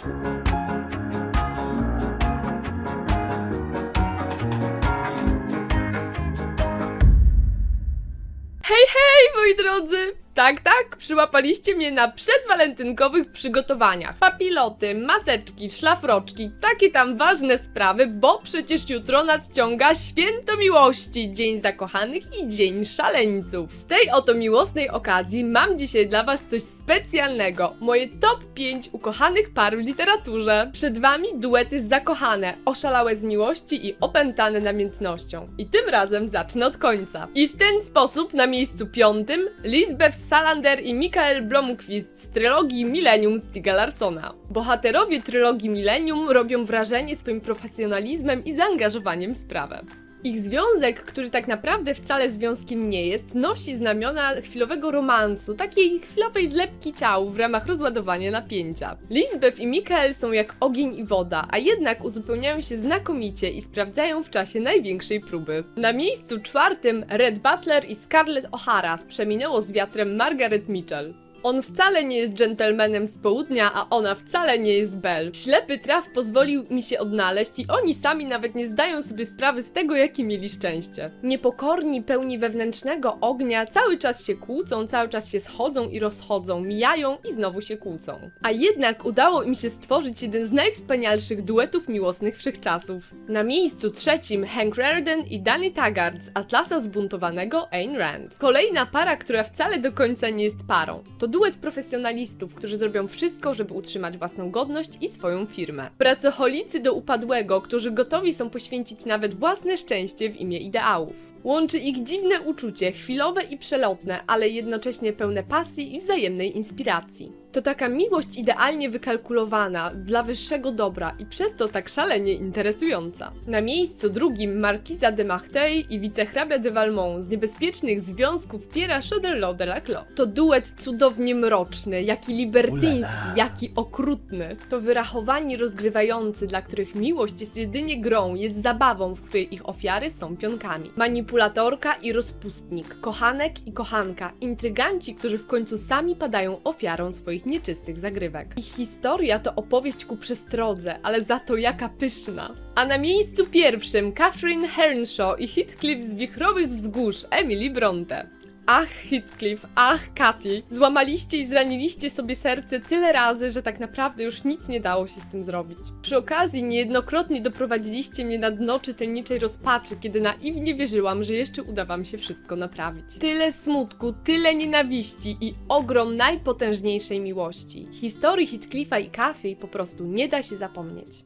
Hej, hej, moi drodzy! Tak, tak, przyłapaliście mnie na przedwalentynkowych przygotowaniach. Papiloty, maseczki, szlafroczki, takie tam ważne sprawy, bo przecież jutro nadciąga Święto Miłości, Dzień Zakochanych i Dzień Szaleńców. Z tej oto miłosnej okazji mam dzisiaj dla Was coś specjalnego. Moje top 5 ukochanych par w literaturze. Przed Wami duety zakochane, oszalałe z miłości i opętane namiętnością. I tym razem zacznę od końca. I w ten sposób na miejscu piątym Lisbeth Salander i Michael Blomqvist z trylogii Millennium Stiga Larsona. Bohaterowie trylogii Millennium robią wrażenie swoim profesjonalizmem i zaangażowaniem w sprawę. Ich związek, który tak naprawdę wcale związkiem nie jest, nosi znamiona chwilowego romansu, takiej chwilowej zlepki ciał w ramach rozładowania napięcia. Lisbeth i Michael są jak ogień i woda, a jednak uzupełniają się znakomicie i sprawdzają w czasie największej próby. Na miejscu czwartym Red Butler i Scarlett O'Hara z Przeminęło z wiatrem Margaret Mitchell. On wcale nie jest dżentelmenem z południa, a ona wcale nie jest Belle. Ślepy traf pozwolił mi się odnaleźć i oni sami nawet nie zdają sobie sprawy z tego, jakie mieli szczęście. Niepokorni, pełni wewnętrznego ognia, cały czas się kłócą, cały czas się schodzą i rozchodzą, mijają i znowu się kłócą. A jednak udało im się stworzyć jeden z najwspanialszych duetów miłosnych wszechczasów. Na miejscu trzecim Hank Reardon i Danny Taggart z Atlasa Zbuntowanego Ayn Rand. Kolejna para, która wcale do końca nie jest parą. To duet profesjonalistów, którzy zrobią wszystko, żeby utrzymać własną godność i swoją firmę. Pracocholicy do upadłego, którzy gotowi są poświęcić nawet własne szczęście w imię ideałów. Łączy ich dziwne uczucie, chwilowe i przelotne, ale jednocześnie pełne pasji i wzajemnej inspiracji. To taka miłość idealnie wykalkulowana, dla wyższego dobra i przez to tak szalenie interesująca. Na miejscu drugim Markiza de Marteuil i wicehrabia de Valmont z niebezpiecznych związków Piera Choderlos de la Clos. To duet cudownie mroczny, jaki libertyński, jaki okrutny. To wyrachowani rozgrywający, dla których miłość jest jedynie grą, jest zabawą, w której ich ofiary są pionkami. Manipulatorka i rozpustnik, kochanek i kochanka, intryganci, którzy w końcu sami padają ofiarą swoich nieczystych zagrywek. Ich historia to opowieść ku przestrodze, ale za to jaka pyszna. A na miejscu pierwszym Catherine Hernshaw i Heathcliff z Wichrowych Wzgórz Emily Bronte. Ach, Heathcliff, ach, Katy, złamaliście i zraniliście sobie serce tyle razy, że tak naprawdę już nic nie dało się z tym zrobić. Przy okazji niejednokrotnie doprowadziliście mnie na dno czytelniczej rozpaczy, kiedy naiwnie wierzyłam, że jeszcze uda wam się wszystko naprawić. Tyle smutku, tyle nienawiści i ogrom najpotężniejszej miłości. Historii Heathcliffa i Cathy po prostu nie da się zapomnieć.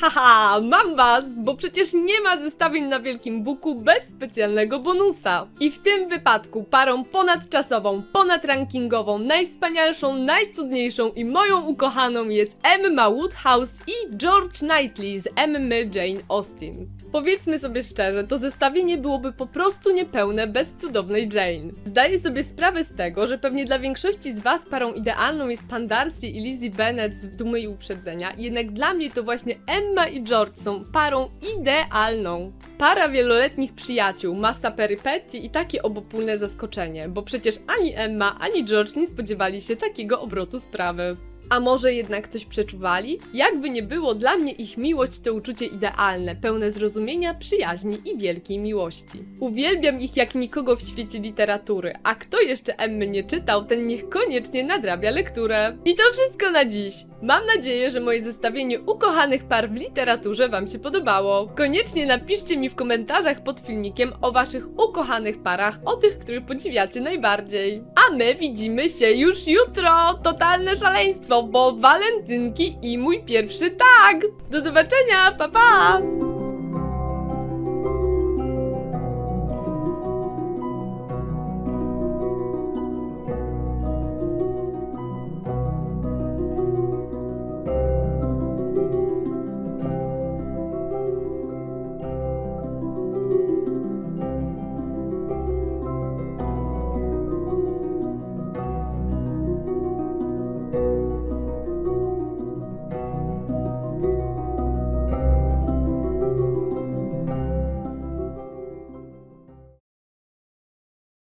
Haha, mam was, bo przecież nie ma zestawień na Wielkim Buku bez specjalnego bonusa. I w tym wypadku parą ponadczasową, ponadrankingową, najwspanialszą, najcudniejszą i moją ukochaną jest Emma Woodhouse i George Knightley z Emmy Jane Austen. Powiedzmy sobie szczerze, to zestawienie byłoby po prostu niepełne bez cudownej Jane. Zdaję sobie sprawę z tego, że pewnie dla większości z Was parą idealną jest Pan Darcy i Lizzie Bennet z Dumy i Uprzedzenia, jednak dla mnie to właśnie Emma i George są parą idealną. Para wieloletnich przyjaciół, masa perypetii i takie obopólne zaskoczenie, bo przecież ani Emma, ani George nie spodziewali się takiego obrotu sprawy. A może jednak coś przeczuwali? Jakby nie było, dla mnie ich miłość to uczucie idealne, pełne zrozumienia, przyjaźni i wielkiej miłości. Uwielbiam ich jak nikogo w świecie literatury, a kto jeszcze Emmy nie czytał, ten niech koniecznie nadrabia lekturę. I to wszystko na dziś. Mam nadzieję, że moje zestawienie ukochanych par w literaturze Wam się podobało. Koniecznie napiszcie mi w komentarzach pod filmikiem o Waszych ukochanych parach, o tych, których podziwiacie najbardziej. A my widzimy się już jutro! Totalne szaleństwo, bo walentynki i mój pierwszy tag! Do zobaczenia, pa pa!